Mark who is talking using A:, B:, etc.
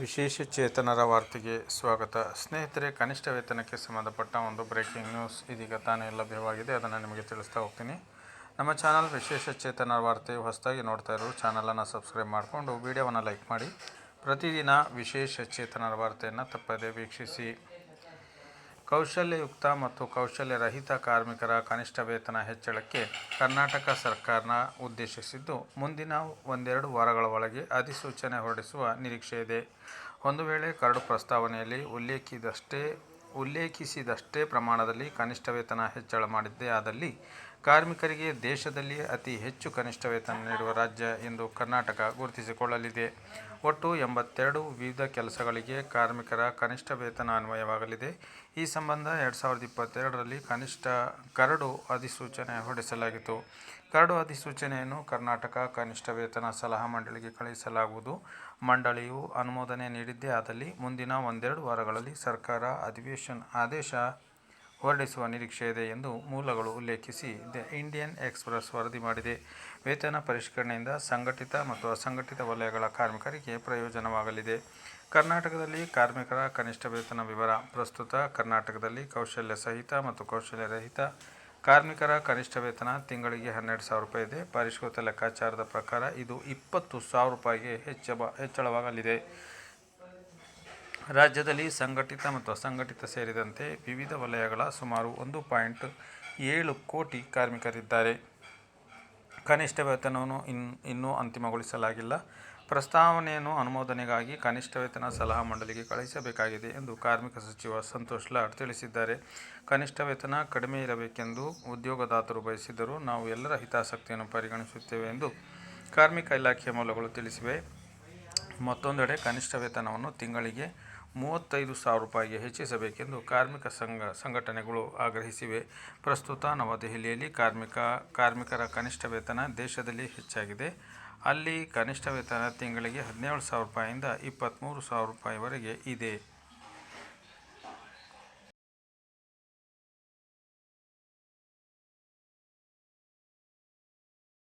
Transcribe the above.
A: ವಿಶೇಷ ಚೇತನರ ವಾರ್ತೆಗೆ ಸ್ವಾಗತ. ಸ್ನೇಹಿತರೆ, ಕನಿಷ್ಠ ವೇತನಕ್ಕೆ ಸಂಬಂಧಪಟ್ಟ ಒಂದು ಬ್ರೇಕಿಂಗ್ ನ್ಯೂಸ್ ಇದೀಗ ತಾನೇ ಲಭ್ಯವಾಗಿದೆ. ಅದನ್ನು ನಿಮಗೆ ತಿಳಿಸ್ತಾ ಹೋಗ್ತೀನಿ. ನಮ್ಮ ಚಾನಲ್ ವಿಶೇಷ ಚೇತನರ ವಾರ್ತೆ ಹೊಸದಾಗಿ ನೋಡ್ತಾ ಇರೋರು ಚಾನಲನ್ನು ಸಬ್ಸ್ಕ್ರೈಬ್ ಮಾಡಿಕೊಂಡು ವೀಡಿಯೋವನ್ನು ಲೈಕ್ ಮಾಡಿ. ಪ್ರತಿದಿನ ವಿಶೇಷ ಚೇತನರ ವಾರ್ತೆಯನ್ನು ತಪ್ಪದೇ ವೀಕ್ಷಿಸಿ. ಕೌಶಲ್ಯಯುಕ್ತ ಮತ್ತು ಕೌಶಲ್ಯರಹಿತ ಕಾರ್ಮಿಕರ ಕನಿಷ್ಠ ವೇತನ ಹೆಚ್ಚಳಕ್ಕೆ ಕರ್ನಾಟಕ ಸರ್ಕಾರ ಉದ್ದೇಶಿಸಿದ್ದು, ಮುಂದಿನ ಒಂದೆರಡು ವಾರಗಳ ಒಳಗೆ ಅಧಿಸೂಚನೆ ಹೊರಡಿಸುವ ನಿರೀಕ್ಷೆ ಇದೆ. ಒಂದು ವೇಳೆ ಕರಡು ಪ್ರಸ್ತಾವನೆಯಲ್ಲಿ ಉಲ್ಲೇಖಿದಷ್ಟೇ, ಉಲ್ಲೇಖಿಸಿದಷ್ಟೇ ಪ್ರಮಾಣದಲ್ಲಿ ಕನಿಷ್ಠ ವೇತನ ಹೆಚ್ಚಳ ಮಾಡಿದ್ದೇ ಆದಲ್ಲಿ ಕಾರ್ಮಿಕರಿಗೆ ದೇಶದಲ್ಲಿಯೇ ಅತಿ ಹೆಚ್ಚು ಕನಿಷ್ಠ ವೇತನ ನೀಡುವ ರಾಜ್ಯ ಎಂದು ಕರ್ನಾಟಕ ಗುರುತಿಸಿಕೊಳ್ಳಲಿದೆ. ಒಟ್ಟು ಎಂಬತ್ತೆರಡು ವಿವಿಧ ಕೆಲಸಗಳಿಗೆ ಕಾರ್ಮಿಕರ ಕನಿಷ್ಠ ವೇತನ ಅನ್ವಯವಾಗಲಿದೆ. ಈ ಸಂಬಂಧ ಎರಡು ಸಾವಿರದ ಇಪ್ಪತ್ತೆರಡರಲ್ಲಿ ಕನಿಷ್ಠ ಕರಡು ಅಧಿಸೂಚನೆ ಹೊರಡಿಸಲಾಗಿತ್ತು. ಕರಡು ಅಧಿಸೂಚನೆಯನ್ನು ಕರ್ನಾಟಕ ಕನಿಷ್ಠ ವೇತನ ಸಲಹಾ ಮಂಡಳಿಗೆ ಕಳುಹಿಸಲಾಗುವುದು. ಮಂಡಳಿಯು ಅನುಮೋದನೆ ನೀಡಿದ್ದೇ ಆದಲ್ಲಿ ಮುಂದಿನ ಒಂದೆರಡು ವಾರಗಳಲ್ಲಿ ಸರ್ಕಾರ ಅಧಿವೇಶನ ಆದೇಶ ಹೊರಡಿಸುವ ನಿರೀಕ್ಷೆ ಇದೆ ಎಂದು ಮೂಲಗಳು ಉಲ್ಲೇಖಿಸಿ ದ ಇಂಡಿಯನ್ ಎಕ್ಸ್‌ಪ್ರೆಸ್ ವರದಿ ಮಾಡಿದೆ. ವೇತನ ಪರಿಷ್ಕರಣೆಯಿಂದ ಸಂಘಟಿತ ಮತ್ತು ಅಸಂಘಟಿತ ವಲಯಗಳ ಕಾರ್ಮಿಕರಿಗೆ ಪ್ರಯೋಜನವಾಗಲಿದೆ. ಕರ್ನಾಟಕದಲ್ಲಿ ಕಾರ್ಮಿಕರ ಕನಿಷ್ಠ ವೇತನ ವಿವರ, ಪ್ರಸ್ತುತ ಕರ್ನಾಟಕದಲ್ಲಿ ಕೌಶಲ್ಯ ಸಹಿತ ಮತ್ತು ಕೌಶಲ್ಯ ರಹಿತ ಕಾರ್ಮಿಕರ ಕನಿಷ್ಠ ವೇತನ ತಿಂಗಳಿಗೆ ಹನ್ನೆರಡು ಸಾವಿರ ರೂಪಾಯಿ ಇದೆ. ಪರಿಷ್ಕೃತ ಲೆಕ್ಕಾಚಾರದ ಪ್ರಕಾರ ಇದು ಇಪ್ಪತ್ತು ಸಾವಿರ ರೂಪಾಯಿಗೆ ಹೆಚ್ಚ ಹೆಚ್ಚಳವಾಗಲಿದೆ. ರಾಜ್ಯದಲ್ಲಿ ಸಂಘಟಿತ ಮತ್ತು ಅಸಂಘಟಿತ ಸೇರಿದಂತೆ ವಿವಿಧ ವಲಯಗಳ ಸುಮಾರು ಒಂದು ಪಾಯಿಂಟ್ ಏಳು ಕೋಟಿ ಕಾರ್ಮಿಕರಿದ್ದಾರೆ. ಕನಿಷ್ಠ ವೇತನವನ್ನು ಇನ್, ಇನ್ನೂ ಅಂತಿಮಗೊಳಿಸಲಾಗಿಲ್ಲ. ಪ್ರಸ್ತಾವನೆಯನ್ನು ಅನುಮೋದನೆಗಾಗಿ ಕನಿಷ್ಠ ವೇತನ ಸಲಹಾ ಮಂಡಳಿಗೆ ಕಳುಹಿಸಬೇಕಾಗಿದೆ ಎಂದು ಕಾರ್ಮಿಕ ಸಚಿವ ಸಂತೋಷ್ ಲಾಡ್ ತಿಳಿಸಿದ್ದಾರೆ. ಕನಿಷ್ಠ ವೇತನ ಕಡಿಮೆ ಇರಬೇಕೆಂದು ಉದ್ಯೋಗದಾತರು ಬಯಸಿದರೂ ನಾವು ಎಲ್ಲರ ಹಿತಾಸಕ್ತಿಯನ್ನು ಪರಿಗಣಿಸುತ್ತೇವೆ ಎಂದು ಕಾರ್ಮಿಕ ಇಲಾಖೆಯ ಮೂಲಗಳು ತಿಳಿಸಿವೆ. ಮತ್ತೊಂದೆಡೆ ಕನಿಷ್ಠ ವೇತನವನ್ನು ತಿಂಗಳಿಗೆ ಮೂವತ್ತೈದು ಸಾವಿರ ರೂಪಾಯಿಗೆ ಹೆಚ್ಚಿಸಬೇಕೆಂದು ಕಾರ್ಮಿಕ ಸಂಘ, ಸಂಘಟನೆಗಳು ಆಗ್ರಹಿಸಿವೆ. ಪ್ರಸ್ತುತ ನವದೆಹಲಿಯಲ್ಲಿ ಕಾರ್ಮಿಕ, ಕಾರ್ಮಿಕರ ಕನಿಷ್ಠ ವೇತನ ದೇಶದಲ್ಲಿ ಹೆಚ್ಚಾಗಿದೆ. ಅಲ್ಲಿ ಕನಿಷ್ಠ ವೇತನ ತಿಂಗಳಿಗೆ ಹದಿನೇಳು ಸಾವಿರ ರೂಪಾಯಿಯಿಂದ ಇಪ್ಪತ್ತ್ಮೂರು ಸಾವಿರ ರೂಪಾಯಿವರೆಗೆ ಇದೆ.